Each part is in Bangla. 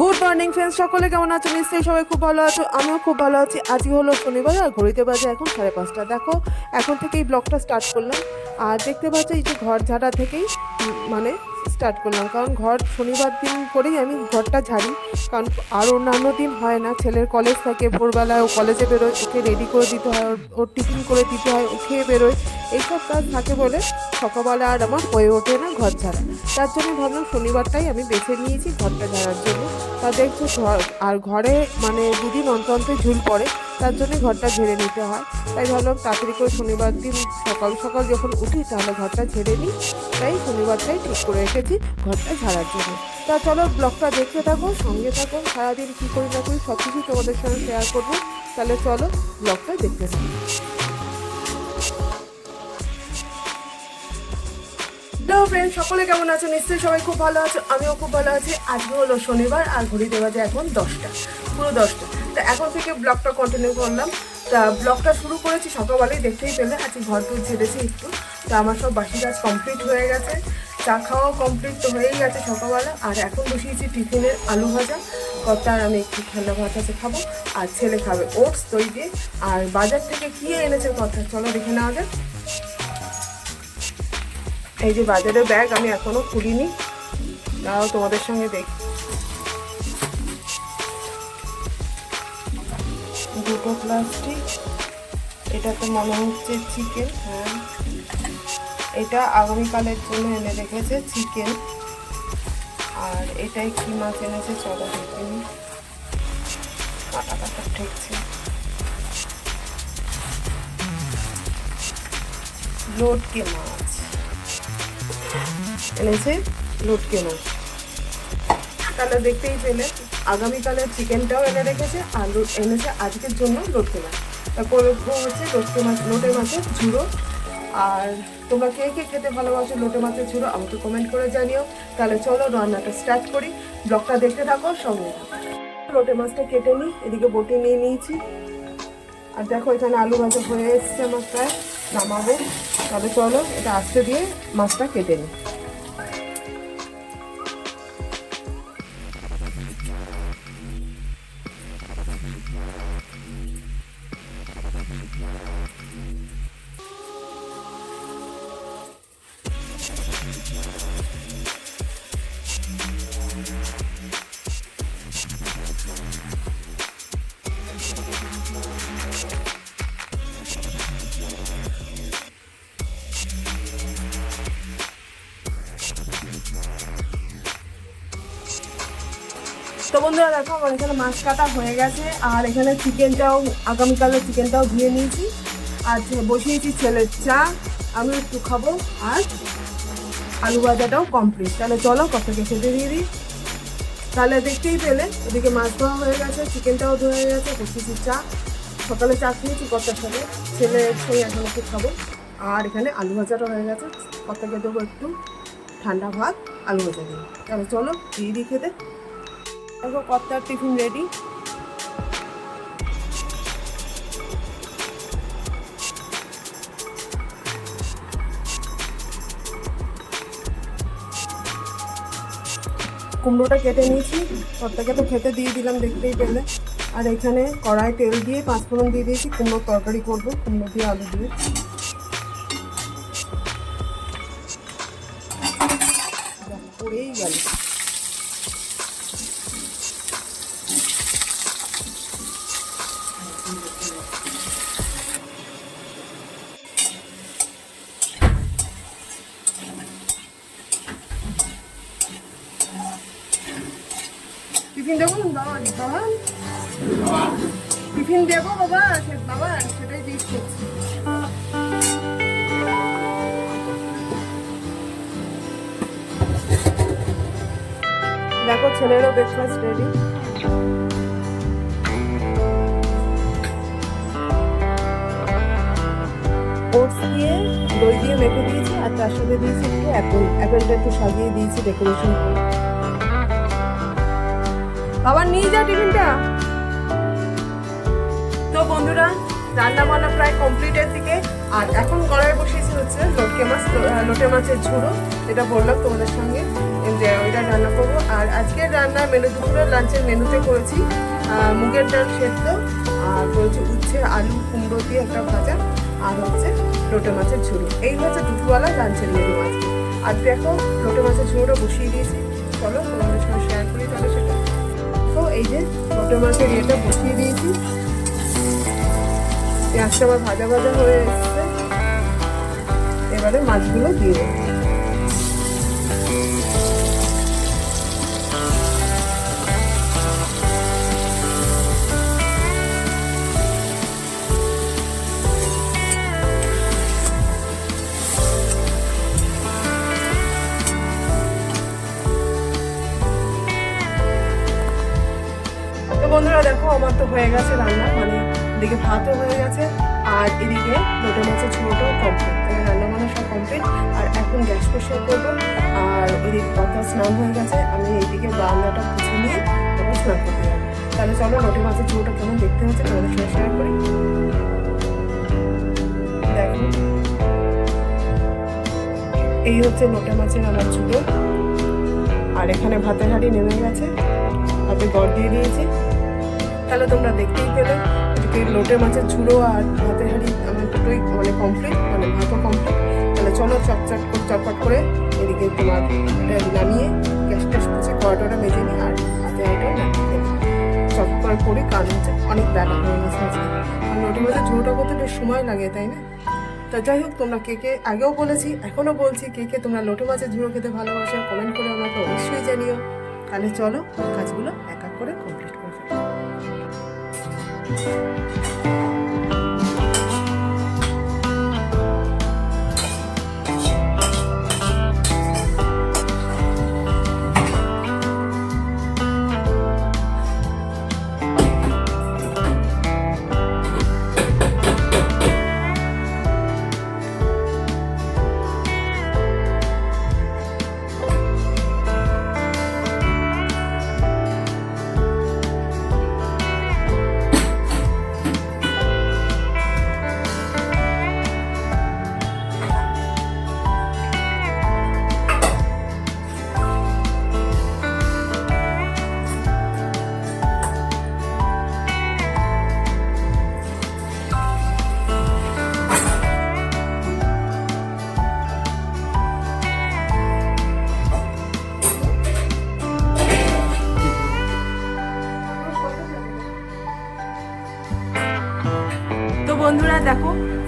গুড মর্নিং ফ্রেন্ডস সকলে কেমন আছো? নিশ্চয়ই সবাই খুব ভালো আছো। আমিও খুব ভালো আছি। আজই হলো শনিবার আর ঘড়িতে বাজে এখন সাড়ে পাঁচটা। দেখো, এখন থেকেই ব্লগটা স্টার্ট করলাম। আর দেখতে পাচ্ছ, এই যে ঘর ঝাড়া থেকেই মানে স্টার্ট করলাম। কারণ ঘর শনিবার দিন করেই আমি ঘরটা ঝাড়ি। কারণ আর অন্যান্য দিন হয় না। ছেলের কলেজ থাকে, ভোরবেলায় ও কলেজে বেরোয়, ওকে রেডি করে দিতে হয়, ওর- টিফিন করে দিতে হয় ও খেয়ে বেরোয়। এইসব কাজ থাকে বলে সকালবেলা আর আমার হয়ে ওঠে না ঘর ঝাড়া। তার জন্য ভাবলাম শনিবারটাই আমি বেছে নিয়েছি ঘরটা ঝাড়ার জন্য। তা দেখছ ঘর, আর ঘরে মানে দুদিন অন্তর অন্তর ঝুল পড়ে। তার জন্য ঘরটা ঝেড়ে নিতে হয়। তাই ভাবলাম তাড়াতাড়ি করে শনিবার দিন সকাল সকাল যখন উঠি তাহলে ঘরটা ঝেড়ে নিই। তাই শনিবারটাই ঠিক করে রেখেছি ঘরটা ঝাড়ার জন্য। তা চলো ব্লগটা দেখতে থাকো, সঙ্গে থাকো। সারাদিন কী করি না করি সব কিছু তোমাদের সঙ্গে শেয়ার করব। তাহলে চলো ব্লগটা দেখতে থাকো। হ্যালো ফ্রেন্ড সকলে কেমন আছো? নিশ্চয়ই সবাই খুব ভালো আছো, আমিও খুব ভালো আছি। আজকে হলো শনিবার আর ঘড়িতে বাজে এখন দশটা। পুরো দশটা। তো এখন থেকে ব্লগটা কন্টিনিউ করলাম। তা ব্লগটা শুরু করেছি সকালবেলায়, দেখতেই পেলে। আজকে ঘর টুর ছেড়েছি একটু। তা আমার সব বাসি কাজ কমপ্লিট হয়ে গেছে। চা খাওয়াও কমপ্লিট তো হয়েই গেছে সকালবেলা। আর এখন বসিয়েছি টিফিনের আলু ভাজা। কর্তা আর আমি একটু ঠান্ডা ভাত আছে খাব। আর ছেলে খাবে ওটস দই দিয়ে। আর বাজার থেকে কি এনেছে কথা চলো দেখে নেওয়া যাক। এই যে বাজারের ব্যাগ আমি এখনও খুলিনি। তাও তোমাদের সঙ্গে দেখ দুটো প্লাস্টিক এটা তো মনে হচ্ছে চিকেন হ্যাঁ। এটা আগামীকালের জন্য এনে রেখেছে চিকেন আর এটাই কি মাছ এনেছে চলো দেখে। নি কাটা কাটা ঠেকছে লোটকে মাছ এনেছে লটকে মাছ তাহলে দেখতেই পেলে। আগামীকালের চিকেনটাও এনে রেখেছে আর এনেছে আজকের জন্য লটকে মাছ। তারপর হচ্ছে লটকে মাছ, লোটে মাছের ঝুড়ো। আর তোমরা কে কে খেতে ভালোবাসো লোটে মাছের ঝুড়ো আমাকে কমেন্ট করে জানিও। তাহলে চলো রান্নাটা স্টার্ট করি। ব্লগটা দেখতে থাকো, সঙ্গে লোটে মাছটা কেটে নিই, এদিকে বটি নিয়ে নিয়েছি। আর দেখো এখানে আলু ভাজা হয়ে এসছে আমার প্রায়, নামাবো। তাহলে চলো এটা আস্তে দিয়ে মাছটা কেটে নিই। মাছ কাটা হয়ে গেছে। আর এখানে চিকেনটাও আগামীকালের চিকেনটাও ধুয়ে নিয়েছি। আর বসিয়েছি ছেলের চা আমি একটু খাব, আর আলু ভাজাটাও কমপ্লিট তাহলে চলো কতকে খেতে দিয়ে দিই। তাহলে দেখতেই পেলে ওদিকে মাছ ধোয়া হয়ে গেছে, চিকেনটাও ধোয়া হয়ে গেছে, বসিয়েছি চা। সকালে চা খেয়েছি কটার সাথে। ছেলে সেই এখন একটু খাব। আর এখানে আলু ভাজাটা হয়ে গেছে। কতকে দেবো একটু ঠান্ডা ভাত, আলু ভাজা দিয়ে। তাহলে চলো দিয়ে দিই খেতে। দেখো টিফিন রেডি। কুমড়োটা কেটে নিয়েছি কর্তাকে তো খেতে দিয়ে দিলাম দেখতেই পেলে। আর এখানে কড়াই তেল দিয়ে পাঁচফোড়ন দিয়ে দিয়েছি, কুমড়োর তরকারি করব, কুমড়ো দিয়ে আলু দিয়ে। পড়েই গেল। ওটস দিয়ে দই দিয়ে মেখে দিয়েছি আর তার সাথে দিয়েছি একটু অ্যাপেল অ্যাপেলটা একটু সাজিয়ে দিয়েছি ডেকোরেশন করে বাবা, নিয়ে যা টিফিনটা তো বন্ধুরা রান্না বান্না প্রায় কমপ্লিটের দিকে আর এখন কড়াই বসিয়েছি হচ্ছে লোটকে মাছ লোটে মাছের ঝুড়ো। যেটা বললাম তোমাদের সঙ্গে যে ওইটা রান্না করব। আর আজকের রান্না মেনু দুপুরের লাঞ্চের মেনুতে করেছি মুগের ডাল সেদ্ধ, আর করেছি উচ্ছে, আলু, কুমড়ো দিয়ে একটা ভাজা। আর হচ্ছে লোটে মাছের ঝুড়ি। এই হচ্ছে দুপুরবেলা লাঞ্চের মেনু মাছ। আর দেখো, লোটে মাছের ঝুড়োটা বসিয়ে দিয়েছি। চলো, তোমাদের সঙ্গে শেয়ার করি তাহলে সেটা। তো এই যে লোটে মাছের ইয়েটা বসিয়ে দিয়েছি। পেঁয়াজটা আবার ভাজা ভাজা হয়ে এসছে। এবারে মাছগুলো দিয়ে দেবো। হয়ে গেছে রান্না মানে এদিকে ভাতও হয়ে গেছে আর এদিকে লোটে মাছের ঝোলটাও কমপ্লিট তাহলে রান্না বান্না সব কমপ্লিট আর এখন গ্যাস পরিষ্কার করব। আর ওইদিকে কথা স্নান হয়ে গেছে। আমি এইদিকে বারান্দাটা পুছে নিয়ে তারপর স্নান করতে যাব। তাহলে চলো লোটে মাছের ঝোলটা কেমন দেখতে হচ্ছে তোমাদের সঙ্গে শেয়ার করি। এই হচ্ছে লোটে মাছের আমার ঝুড়ো আর এখানে ভাতের হাঁড়ি নেমে গেছে। হাতে গড় দিয়ে দিয়েছি। তাহলে তোমরা দেখতেই পেলে এদিকে লোটে মাছের ঝুড়ো আর ভাতের হাঁড়ি আমার দুটোই মানে কমপ্লিট মানে ভাতও কমপ্লিট তাহলে চলো চটচট করে, চটপট করে এদিকে তোমার নামিয়ে গ্যাস ট্যাস করছে কড়াটা মেজে নিই আর হাতে হাঁড়িটাও নামিয়ে দিই চট করে কারণ হচ্ছে, অনেক বেলা হয়ে গেছে আজকে। আর লোটে মাছের ঝুড়োটা করতে বেশ সময় লাগে, তাই না? তা যাই হোক, তোমরা কে কে আগেও বলেছি এখনও বলছি কে কে তোমরা লোটে মাছের ঝুড়ো খেতে ভালোবাসো কমেন্ট করে আমাকে অবশ্যই জানিও। তাহলে চলো, কাজগুলো এক এক করে কমপ্লিট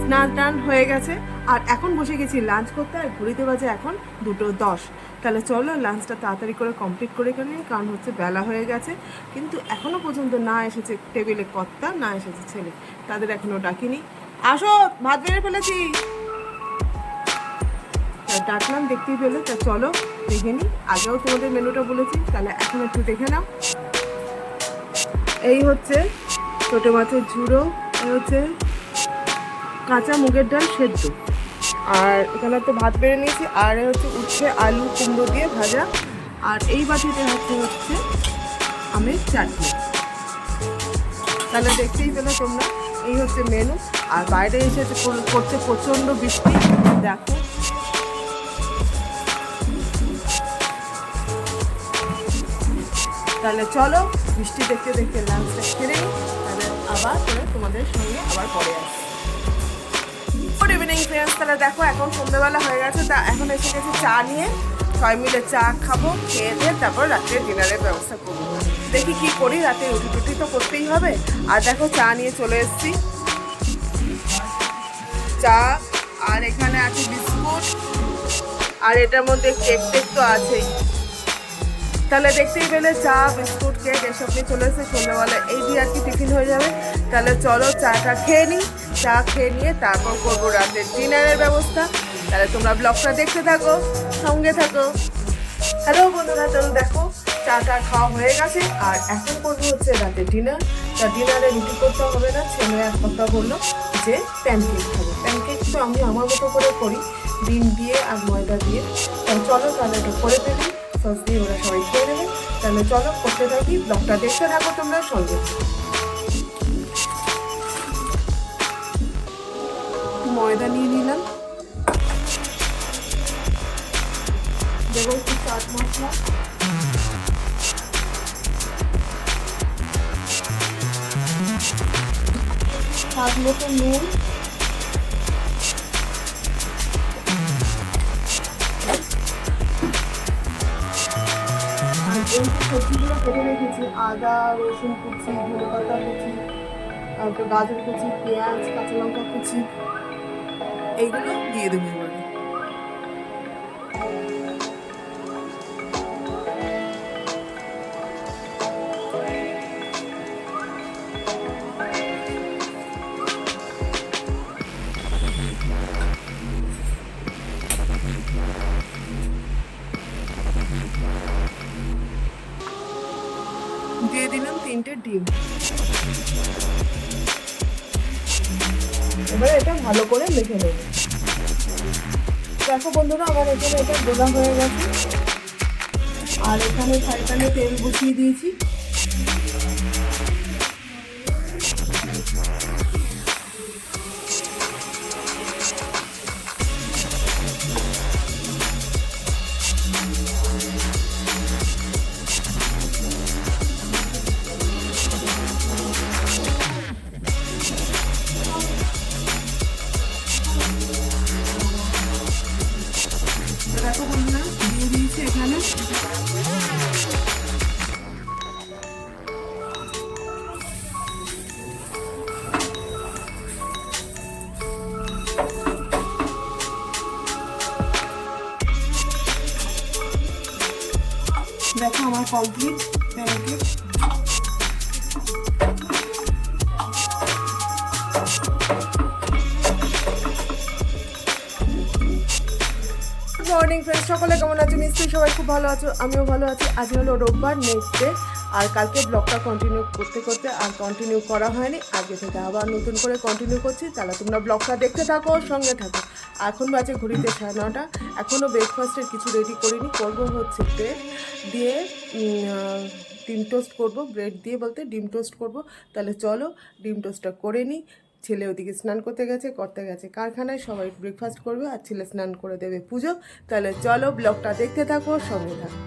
স্নান টান হয়ে গেছে। আর এখন বসে গেছি লাঞ্চ করতে আর ঘুরিতে বাজে এখন দুটো দশ। তাহলে চলো লাঞ্চটা তাড়াতাড়ি করে কমপ্লিট করে গেলে কারণ হচ্ছে বেলা হয়ে গেছে। কিন্তু এখনও পর্যন্ত না এসেছে টেবিলে কর্তা, না এসেছে ছেলে। তাদের এখনও ডাকিনি। আসো, ভাত বেড়ে ফেলেছি। ডাকলাম, দেখতেই পেলে। তা চলো, দেখে নিই আগেও তোমাদের মেনুটা বলেছি, তাহলে এখন একটু দেখে নাও। এই হচ্ছে ছোটো মাছের ঝুড়ো, এই হচ্ছে কাঁচা মুগের ডাল সেদ্ধ। আর এখানে তো ভাত বেড়ে নিয়েছি, আর হচ্ছে উচ্ছে, আলু, কুমড়ো দিয়ে ভাজা। আর এই বাটিতে হচ্ছে হচ্ছে আমের চাটনি। তাহলে দেখতেই পেলে তোমরা, এই হচ্ছে মেনু আর বাইরে এসে করছে প্রচণ্ড বৃষ্টি, দেখো। তাহলে চলো, বৃষ্টি দেখতে দেখতে লাঞ্চটা নিই, তাহলে আবার তোমাদের সঙ্গে আবার পরে গুড ইভিনিং ফ্রেন্ডস তাহলে দেখো, এখন সন্ধ্যাবেলা হয়ে গেছে। তা এখন এসে গেছে চা নিয়ে। সবাই মিলে চা খাব, খেয়ে দিয়ে তারপর রাত্রে ডিনারের ব্যবস্থা করব। দেখি কি করি, রাতে রুটি টুটি তো করতেই হবে। আর দেখো, চা নিয়ে চলে এসছি। চা, আর এখানে আছে বিস্কুট। আর এটার মধ্যে কেক টেক তো আছেই। তাহলে দেখতেই পেলে চা, বিস্কুট, কেক, এসব নিয়ে চলে এসে সন্ধ্যাবেলা এই দিয়ে আর কি টিফিন হয়ে যাবে। তাহলে চলো, চাটা খেয়ে নিই। চা খেয়ে নিয়ে তারপর করব রাতের ডিনারের ব্যবস্থা। তাহলে তোমরা ব্লগটা দেখতে থাকো, সঙ্গে থাকো। হ্যালো বন্ধুরা, তাহলে দেখো চাটা খাওয়া হয়ে গেছে, আর এখন করব হচ্ছে রাতের ডিনার। তা ডিনারে রুটি করতে হবে না, ছেলে এক কথা বলল যে প্যানকেক খাব। প্যানকেক তো আমি আমার মতো করে করি, ডিম দিয়ে আর ময়দা দিয়ে। তা চলো তাহলে এটা করে ফেলি সস দিয়ে ওরা সবাই খেয়ে নেবে। তাহলে চলো, করতে থাকি, ব্লগটা দেখতে থাকো তোমরা, সঙ্গে ময়দা নিয়ে নিলাম। দেবো একটু চাট মশলা। স্বাদ মতো নুন। এই সবজিগুলো কেটে রেখেছি, আদা, রসুন কুচি ধনে পাতা কুচি, তারপর গাজর কুচি, পেঁয়াজ কাঁচা লঙ্কা কুচি। এইগুলো দিয়ে দেবো এবারে। দিয়ে দিলাম তিনটে ডিম। এবার এটা ভালো করে মেখে নেব। দেখো বন্ধুরা, আমার এখানে এটা গোলা হয়ে গেছে। আর এখানে সাইডানে তেল বসিয়ে দিয়েছি। কমপ্লিট প্যানকেক মর্নিং ফ্রেন্ডস সকলে কেমন আছো? নিশ্চয়ই সবাই খুব ভালো আছো, আমিও ভালো আছি। আজ হলো রোববার নেক্সট ডে আর কালকে ব্লগটা কন্টিনিউ করতে করতে আর কন্টিনিউ করা হয়নি। আগে থেকে আবার নতুন করে কন্টিনিউ করছি। তাহলে তোমরা ব্লগটা দেখতে থাকো, সঙ্গে থাকো। এখন বাজে ঘুরিতে সাড়ে নটা। এখনও ব্রেকফাস্টের কিছু রেডি করিনি। করব হচ্ছে ব্রেড দিয়ে ডিম টোস্ট করব। ব্রেড দিয়ে বলতে ডিম টোস্ট করব। তাহলে চলো, ডিম টোস্টটা করে নিই। ছেলে ওদিকে স্নান করতে গেছে করতে গেছে কারখানায়। সবাই ব্রেকফাস্ট করবে আর ছেলে স্নান করে দেবে পুজো। তাহলে চলো ব্লগটা দেখতে থাকো, সঙ্গে থাকো।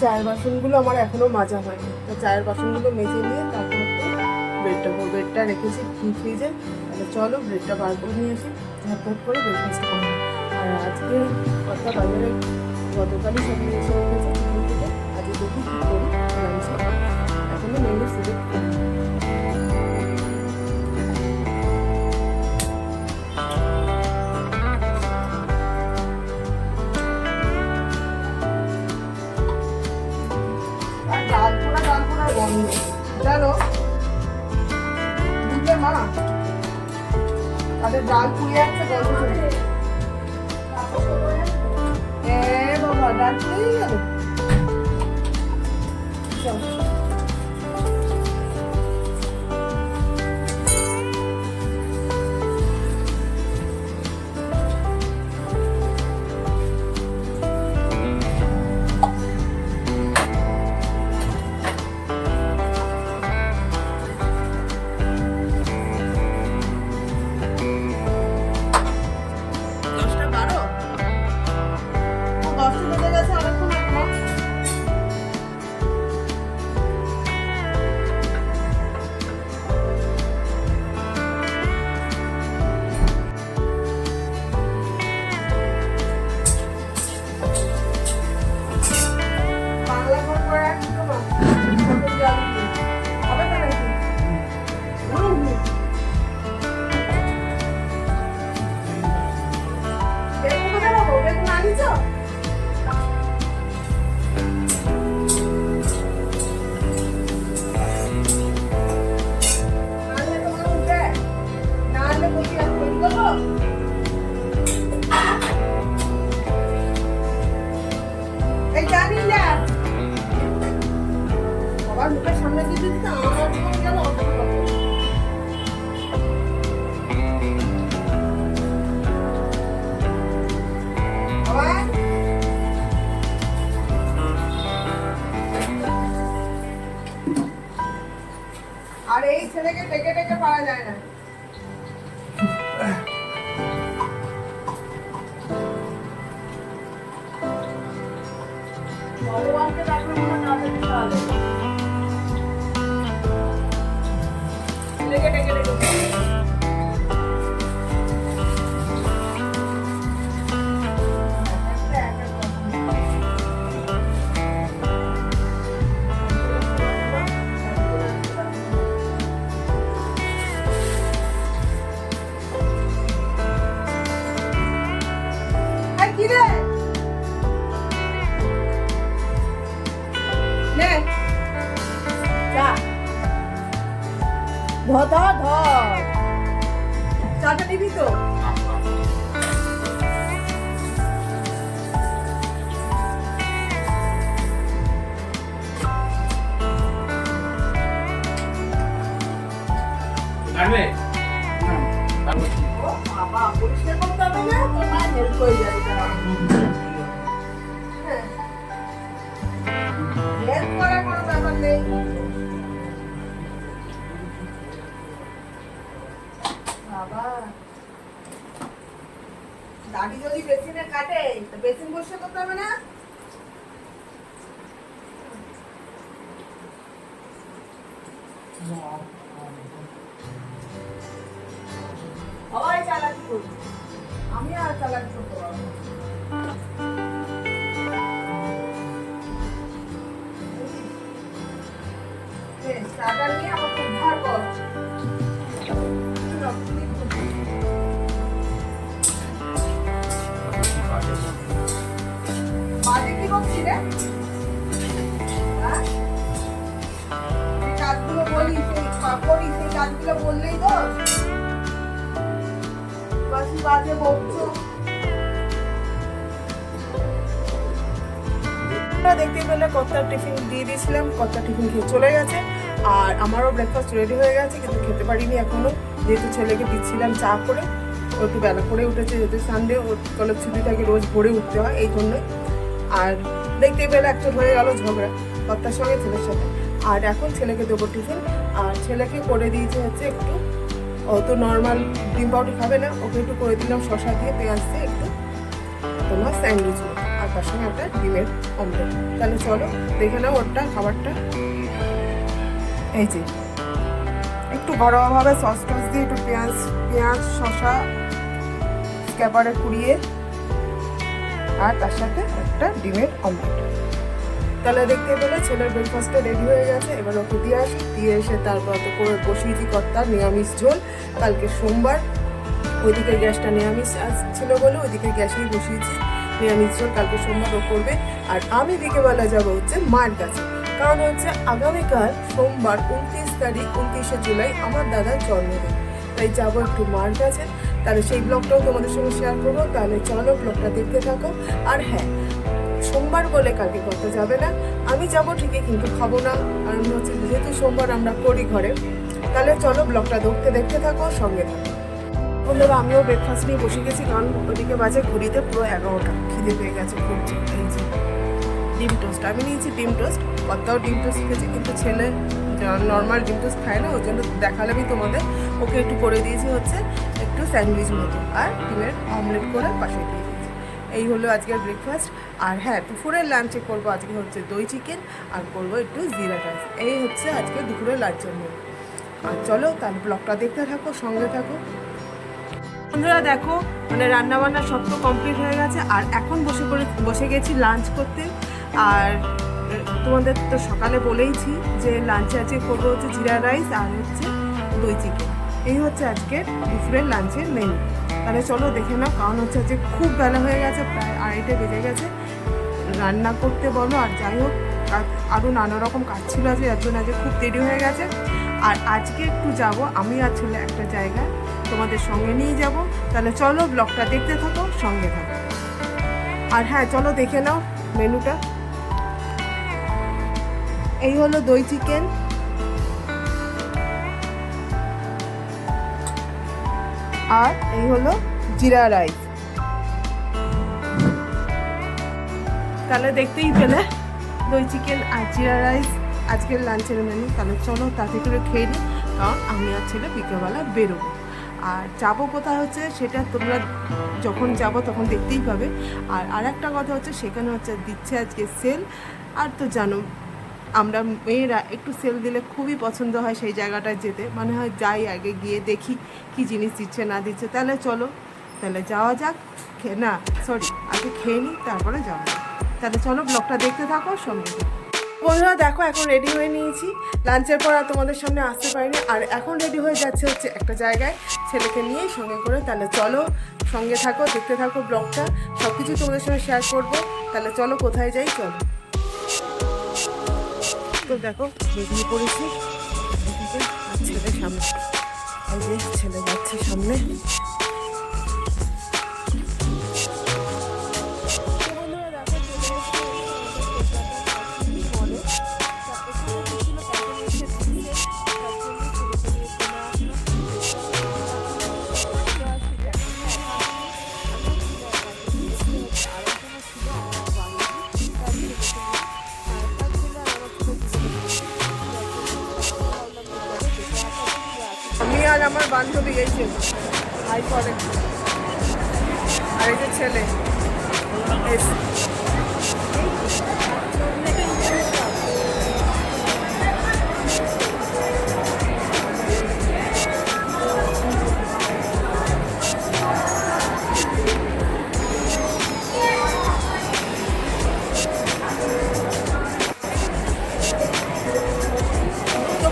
চায়ের বাসনগুলো আমার এখনও মাজা হয়নি। তো চায়ের বাসনগুলো মেজে নিয়ে তারপর ব্রেডটা ব্রেডটা রেখেছি ফ্রিজে তাহলে চলো ব্রেডটা বার করে নিয়ে এসে ঝটপট করে ব্রেকফাস্ট করব। আর আজকে কথা বাজারে গতকালই সব নিয়ে এসে রেখেছি দোকান থেকে আজকে দেখি কী করি লাঞ্চে মেনু সিলেক্ট জানো মা। তাদের ডাল পুড়ে যাচ্ছে গন্ধ বাবা ডাল গেল চল। ধ ধ তো? বাবা পরিষ্কার করতে হবে না? তোমার হেল্প হয়ে যাবে। দাঁড়া। যদি বেসিনে কাটে তো বেসিন বসে করতে হবে না আমি আর চালাকি আমরা দেখতে পেলে কর্তার টিফিন দিয়ে দিয়েছিলাম কর্তার টিফিন খেয়ে চলে গেছে। আর আমারও ব্রেকফাস্ট রেডি হয়ে গেছে, কিন্তু খেতে পারিনি এখনও যেহেতু ছেলেকে দিচ্ছিলাম চা করে, ও একটু বেলা করে উঠেছে, যেহেতু সানডে ওর কলেজ ছুটি থাকে রোজ ভোরে উঠতে হয়, এই জন্যই আর দেখতে পেলে একটা হয়ে গেল ঝগড়া, কর্তার সঙ্গে ছেলের সাথে। আর এখন ছেলেকে দেবো টিফিন, আর ছেলেকে করে দিয়েছে হচ্ছে একটু, ও তো নর্মাল ডিম পাউডার খাবে না, ওকে একটু করে দিলাম শশা দিয়ে, পেঁয়াজ দিয়ে একটু, তোমার স্যান্ডউইচ। তার সঙ্গে একটা ডিমের অমলেট। তাহলে চলো, দেখে নাও ওরটা খাবারটা। এই যে, একটু ঘরোয়াভাবে সস টস দিয়ে একটু পেঁয়াজ পেঁয়াজ শশা স্ক্যাপারে কুড়িয়ে, আর তার সাথে একটা ডিমের অমলেট। তাহলে দেখতে পেলে ছেলের ব্রেকফাস্টটা রেডি হয়ে গেছে, এবার ওকে দিয়ে আসি, দিয়ে এসে তারপর তো করে বসিয়েছি কর্তার নিরামিষ ঝোল। কালকে সোমবার, ওইদিকে গ্যাসটা নিরামিষ ছিল বলে ওইদিকে গ্যাসেই বসিয়েছি। নিরামিষ ঝোল কালকে সোমবার করবে। আর আমি বিকেবেলা যাব হচ্ছে মায়ের কাছে। কারণ হচ্ছে আগামীকাল সোমবার উনত্রিশ তারিখ, উনত্রিশে জুলাই আমার দাদার জন্মদিন। তাই যাব একটু মার কাছে। তাহলে সেই ব্লগটাও তোমাদের সঙ্গে শেয়ার করব। তাহলে চলো ব্লগটা দেখতে থাকো। আর হ্যাঁ সোমবার বলে কালকে করতে যাবে না। আমি যাব ঠিকই, কিন্তু খাব না। কারণ হচ্ছে যেহেতু সোমবার আমরা করি ঘরে। তাহলে চলো ব্লগটা দেখতে দেখতে থাকো, সঙ্গে থাকো। বন্ধুরা আমিও ব্রেকফাস্ট নিয়ে বসে গেছি, কারণ ওদিকে বাজে ঘড়িতে পুরো এগারোটা। খিদে পেয়ে গেছে খুব। এই ডিম টোস্ট আমি নিয়েছি ডিম টোস্ট কতটাও ডিম টোস্ট খেয়েছি, কিন্তু ছেলে নর্মাল ডিম টোস্ট খায় না ওই জন্য দেখালামই তোমাদের। ওকে একটু করে দিয়েছি হচ্ছে একটু স্যান্ডউইচ মতো, আর ডিমের অমলেট করে পাশে দিয়ে দিয়েছি। এই হলো আজকের ব্রেকফাস্ট আর হ্যাঁ দুপুরের লাঞ্চে করব আজকে হচ্ছে দই চিকেন আর করব একটু জিরা রাইস এই হচ্ছে আজকে দুপুরের লাঞ্চের মেনু আর চলো তাহলে ব্লগটা দেখতে থাকো, সঙ্গে থাকো। বন্ধুরা দেখো মানে রান্না বান্না সব তো কমপ্লিট হয়ে গেছে, আর এখন বসে করে বসে গেছি লাঞ্চ করতে। আর তোমাদের তো সকালে বলেইছি যে লাঞ্চে আজকে করব হচ্ছে জিরা রাইস আর হচ্ছে দই চিকেন এই হচ্ছে আজকের দুপুরের লাঞ্চের মেনু তাহলে চলো দেখে নাও, কারণ হচ্ছে আজকে খুব বেলা হয়ে গেছে, প্রায় আড়াইটে বেজে গেছে। রান্না করতে বলো, আর যাই হোক আরও নানা রকম কাজ ছিল আছে যার জন্য আজকে খুব দেরি হয়ে গেছে। আর আজকে একটু যাব, আমি আর ছেলে একটা জায়গায়। তোমাদের সঙ্গে নিয়ে যাব। তাহলে চলো ব্লগটা দেখতে থাকো, সঙ্গে থাকো। আর হ্যাঁ চলো দেখে নাও মেনুটা। এই হলো দই চিকেন। আর এই হলো জিরা রাইস। তাহলে দেখতেই পেলে দই চিকেন আর জিরা রাইস আজকের লাঞ্চের মেনু তাহলে চলো তাতে করে খেয়ে নিই কারণ আমি আর ছেলে বিকেলবেলা বেরোবো। আর যাব কোথায় হচ্ছে সেটা তোমরা যখন যাব তখন দেখতেই পাবে। আর আরেকটা কথা হচ্ছে সেখানে হচ্ছে দিচ্ছে আজকে সেল আর তো জানো, আমরা মেয়েরা একটু সেল দিলে খুবই পছন্দ হয় সেই জায়গাটায় যেতে। মানে হয় যাই আগে গিয়ে দেখি কি জিনিস দিচ্ছে না দিচ্ছে। তাহলে চলো, তাহলে যাওয়া যাক। খে- না সরি আগে খেয়ে নিই তারপরে যাওয়া যাক তাহলে চলো ব্লগটা দেখতে থাকো, সঙ্গে। বন্ধুরা, দেখো, এখন রেডি হয়ে নিয়েছি। লাঞ্চের পর আর তোমাদের সামনে আসতে পারিনি। আর এখন রেডি হয়ে যাচ্ছে হচ্ছে একটা জায়গায় ছেলেকে নিয়ে সঙ্গে করে। তাহলে চলো সঙ্গে থাকো, দেখতে থাকো ব্লগটা। সব কিছু তোমাদের সঙ্গে শেয়ার করব। তাহলে চলো, কোথায় যাই, চলো। তো দেখো, বেরিয়ে পড়েছি। ছেলে সামনে। ছেলে যাচ্ছে সামনে। বান্ধবী গেছি হাই করে আর এই যে ছেলে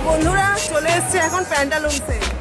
বন্ধুরা চলে এসছে এখন প্যান্ডালুমসে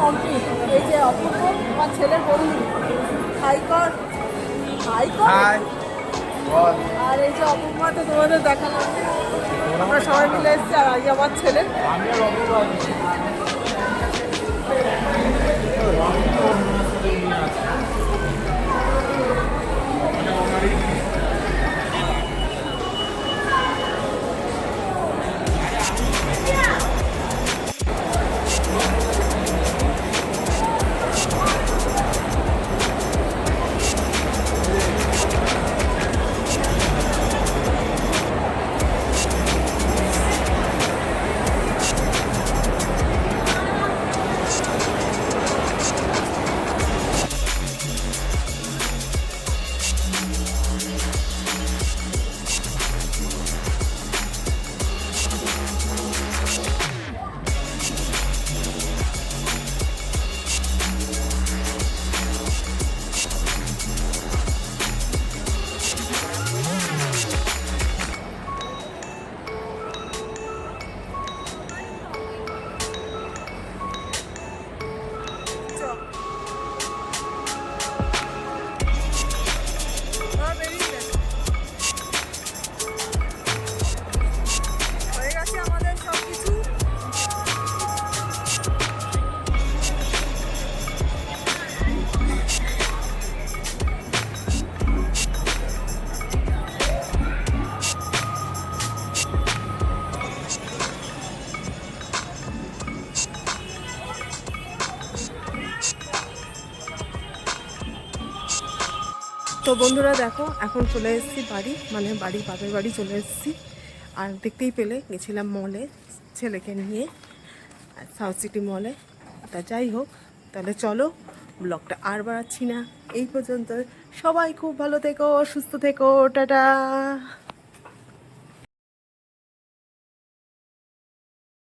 কমপ্লিট এই যে অপূর্ব আমার ছেলের বন্ধু হাইকর কর হাই। কর আর এই যে অপূর্ব তো তোমাদের দেখালাম। আমরা সবাই মিলে এসেছি আর আগে আমার ছেলে। বন্ধুরা দেখো, এখন চলে এসেছি বাড়ি মানে বাড়ি বাপের বাড়ি চলে এসেছি। আর দেখতেই পেলে, গেছিলাম মলে ছেলেকে নিয়ে সাউথ সিটি মলে তা যাই হোক, তাহলে চলো ব্লগটা আর বাড়াচ্ছি না। এই পর্যন্ত সবাই খুব ভালো থেকো, সুস্থ থেকো, টাটা।